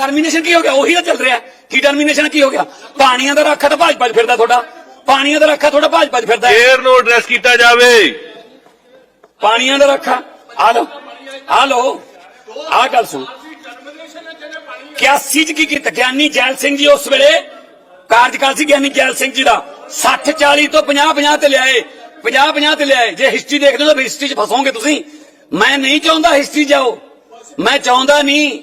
Termination ਕੀ ਹੋ ਗਿਆ? ਉਹੀ ਤਾਂ ਚੱਲ ਰਿਹਾ। ਕੀ ਟਰਮੀਨੇਸ਼ਨ ਕੀ ਹੋ ਗਿਆ? ਪਾਣੀਆਂ ਦਾ ਰੱਖਾ ਤਾਂ ਭਾਜ ਭੱਜ ਫਿਰਦਾ ਤੁਹਾਡਾ। ਪਾਣੀਆਂ ਦਾ ਰੱਖਾ ਤੁਹਾਡਾ ਭਾਜ ਭੱਜ ਫਿਰਦਾ। ਚੇਅਰ ਨੂੰ ਐਡਰੈਸ ਕੀਤਾ ਜਾਵੇ। ਪਾਣੀਆਂ ਦਾ ਰੱਖਾ। ਆ ਲੋ ਆ ਲੋ ਆ ਗੱਲ ਸੁਣ। 81 ਚ ਕੀ ਕੀਤਾ? ਗਿਆਨੀ ਜੈਲ ਸਿੰਘ ਜੀ ਉਸ ਵੇਲੇ ਕਾਰਜਕਾਲ ਸੀ ਗਿਆਨੀ ਜੈਲ ਸਿੰਘ ਜੀ ਦਾ। 60 40 ਤੋਂ 50 50 ਤੇ ਲਿਆਏ। 50 50 ਤੇ ਲਿਆਏ। ਜੇ ਹਿਸਟਰੀ ਦੇਖਦੇ ਹੋ ਤਾਂ ਹਿਸਟਰੀ 'ਚ ਫਸੋਗੇ ਤੁਸੀਂ। ਮੈਂ ਨਹੀਂ ਚਾਹੁੰਦਾ ਹਿਸਟਰੀ ਜਾਓ। ਮੈਂ ਚਾਹੁੰਦਾ ਨਹੀਂ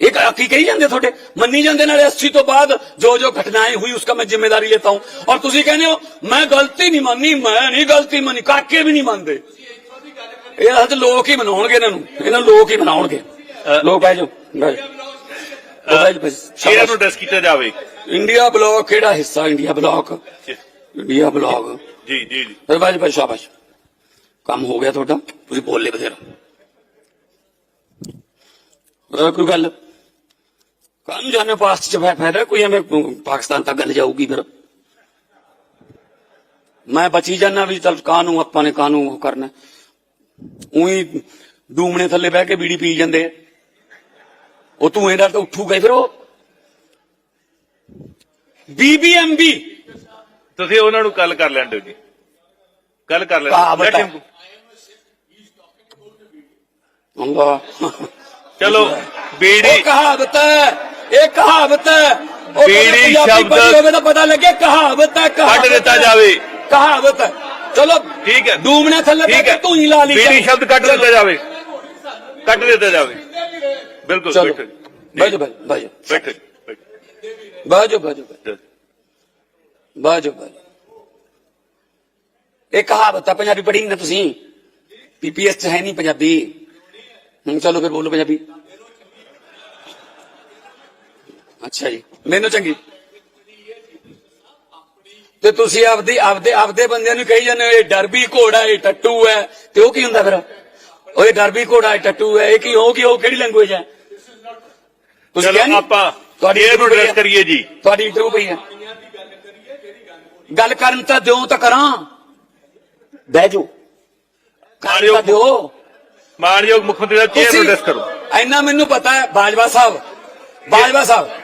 ਇਹ ਕੀ ਕਹੀ ਜਾਂਦੇ ਤੁਹਾਡੇ ਮੰਨੀ ਜਾਂਦੇ ਨਾਲੇ 80 ਤੋਂ ਬਾਅਦ ਜੋ ਜੋ ਘਟਨਾएँ हुई उसका मैं ज़िम्मेदारी लेता हूँ और ਤੁਸੀਂ ਕਹਿੰਦੇ ਹੋ ਮੈਂ ਗਲਤੀ ਨਹੀਂ ਮੰਨੀ ਮੈਂ ਨਹੀਂ ਗਲਤੀ ਮੰਨੀ ਕਾਕੇ ਵੀ ਨਹੀਂ ਮੰਨਦੇ ਇਹ ਹੱਥ ਲੋਕ ਹੀ ਮਨਾਉਣਗੇ ਇਹਨਾਂ ਨੂੰ ਇਹਨਾਂ ਲੋਕ ਹੀ ਮਨਾਉਣਗੇ ਲੋਕ ਬਹਿ ਜਾਓ ਸ਼ੇਰਾਂ ਨੂੰ ਡਿਸ ਕੀਤਾ ਜਾਵੇ ਇੰਡੀਆ ਬਲਾਕ ਕਿਹੜਾ ਹਿੱਸਾ ਇੰਡੀਆ ਬਲਾਕ ਇੰਡੀਆ ਬਲਾਕ ਜੀ ਜੀ ਜੀ ਸਰਪੰਚ ਭਾਈ ਸ਼ਾਬਾਸ਼ ਕੰਮ ਹੋ ਗਿਆ ਤੁਹਾਡਾ ਤੁਸੀਂ ਬੋਲੇ ਬਥੇਰਾ ਕੋਈ ਗੱਲ ਕੰਮ ਜਾਣੇ ਪਾਸ ਚ ਫਾਇ- ਫਾਇਦਾ ਕੋਈ ਐਵੇਂ ਪਾਕਿਸਤਾਨ ਤੱਕ ਗੱਲ ਜਾਊਗੀ ਫਿਰ। ਮੈਂ ਬਚੀ ਜਾਣਾ ਵੀ ਚਲ ਕਾਨੂੰ ਆਪਾਂ ਨੇ ਕਾਨੂੰ ਉਹ ਕਰਨਾ। ਉਹੀ ਡੂਮਣੇ ਥੱਲੇ ਬਹਿ ਕੇ ਬੀੜੀ ਪੀ ਜਾਂਦੇ। ਉਹ ਤੂੰ ਇਹਦਾ ਤਾਂ ਉੱਠੂਗਾ ਫਿਰ ਉਹ। ਬੀਬੀਐਮਬੀ ਤੁਸੀਂ ਉਹਨਾਂ ਨੂੰ ਕੱਲ ਕਰ ਲੈਣ ਦਿਓ ਜੀ। ਕੱਲ ਕਰ ਲੈਣ ਅੱਲਾ। ਚਲੋ ਬੀੜੀ। ਇਹ ਕਹਾਵਤ ਹੈ। ਇਹ ਕਹਾਵਤ ਹੈ। ਉਹ ਬੀੜੀ ਸ਼ਬਦ- ਹੋਵੇ ਤਾਂ ਪਤਾ ਲੱਗੇ ਕਹਾਵਤ ਹੈ ਕੱਢ ਦਿੱਤਾ। ਜਾਵੇ। ਕਹਾਵਤ ਹੈ। ਚਲੋ ਠੀਕ ਹੈ। ਡੂਮਣੇ ਥੱਲੇ ਠੀਕ ਹੈ ਤੂੰ ਹੀ। ਲਾ ਲਈ ਬੀੜੀ ਸ਼ਬਦ ਕੱਢ ਦਿੱਤਾ ਜਾਵੇ। ਕੱਢ ਦਿੱਤਾ ਜਾਵੇ। ਬਿਲਕੁਲ ਬੈਠੋ ਬੈਠੋ ਜੀ, ਬੈਠੋ ਬਾਜੋ ਬਾਜੋ। ਬਾਜੋ ਬਾਜੋ ਇਹ ਕਹਾਵਤ ਹੈ ਪੰਜਾਬੀ ਪੜ੍ਹੀ ਨਾ ਤੁਸੀਂ। ਪੀਪੀਐਸ ਚ ਹੈ ਨਹੀਂ ਪੰਜਾਬੀ। ਹੁਣ ਚਲੋ ਫਿਰ ਬੋਲੋ ਪੰਜਾਬੀ। ਅੱਛਾ ਜੀ ਮੈਨੂੰ ਚੰਗੀ। ਤੇ ਤੁਸੀਂ ਆਪਦੀ ਆਪਦੇ ਆਪਦੇ ਬੰਦਿਆਂ ਨੂੰ ਕਹੀ ਜਾਂਦੇ ਹੋ ਇਹ ਡਰਬੀ ਘੋੜਾ ਇਹ ਟੱਟੂ ਹੈ। ਤੇ ਉਹ ਕੀ ਹੁੰਦਾ ਫਿਰ? ਉਹ ਇਹ ਡਰਬੀ ਘੋੜਾ ਇਹ ਟੱਟੂ ਹੈ ਇਹ ਕੀ ਉਹ ਕੀ ਉਹ ਕਿਹੜੀ ਲੈਂਗੁਏਜ ਹੈ? ਤੁਸੀਂ ਚਲੋ? ਆਪਾਂ ਤੁਹਾਡੀ ਐਡਰੈਸ ਕਰੀਏ ਜੀ। ਤੁਹਾਡੀ ਇੰਟਰਵਿਊ ਪਈ ਹੈ। ਗੱਲ ਕਰਨ ਤਾਂ ਦਿਓ ਤਾਂ ਕਰਾਂ। ਬਹਿ ਜਾਓ। ਤਾਂ ਦਿਓ। ਮਾਨਯੋਗ ਮੁੱਖ ਮੰਤਰੀ ਦਾ ਚੇਅਰ ਐਡਰੈਸ ਕਰੋ। ਇੰਨਾ ਮੈਨੂੰ ਪਤਾ ਹੈ ਬਾਜਵਾ ਸਾਹਿਬ। ਬਾਜਵਾ ਸਾਹਿਬ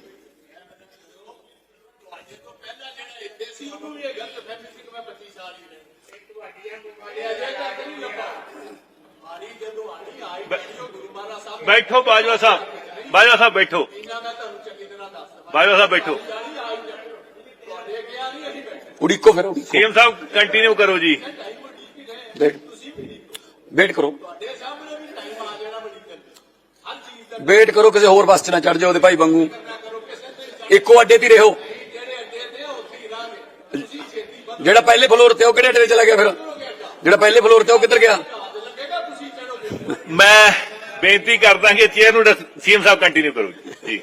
ਬੈਠੋ ਬਾਜਵਾ ਸਾਹਿਬ ਬਾਜਵਾ ਸਾਹਿਬ ਬੈਠੋ ਬਾਜਵਾ ਸਾਹਿਬ ਬੈਠੋ ਉਡੀਕੋ ਫਿਰ ਉਡੀਕੋ ਸੀਐਮ ਸਾਹਿਬ ਕੰਟੀਨਿਊ ਕਰੋ ਜੀ ਵੇਟ ਵੇਟ ਕਰੋ ਵੇਟ ਕਰੋ ਕਿਸੇ ਹੋਰ ਬੱਸ 'ਚ ਨਾ ਚੜ ਜਾਓ ਉਹਦੇ ਭਾਈ ਵਾਂਗੂ ਇੱਕੋ ਅੱਡੇ ਤੇ ਹੀ ਰਹੋ ਜਿਹੜਾ ਪਹਿਲੇ ਫਲੋਰ ਤੇ ਉਹ ਕਿਹੜੇ ਅੱਡੇ ਚਲਾ ਗਿਆ ਫਿਰ? ਜਿਹੜਾ ਪਹਿਲੇ ਫਲੋਰ ਤੇ ਉਹ ਕਿੱਧਰ ਗਿਆ? ਮੈਂ ਬੇਨਤੀ ਕਰਦਾ ਕਿ ਚੇਅਰ ਨੂੰ ਸੀਐਮ ਸਾਹਿਬ ਕੰਟੀਨਿਊ ਕਰੋ ਜੀ।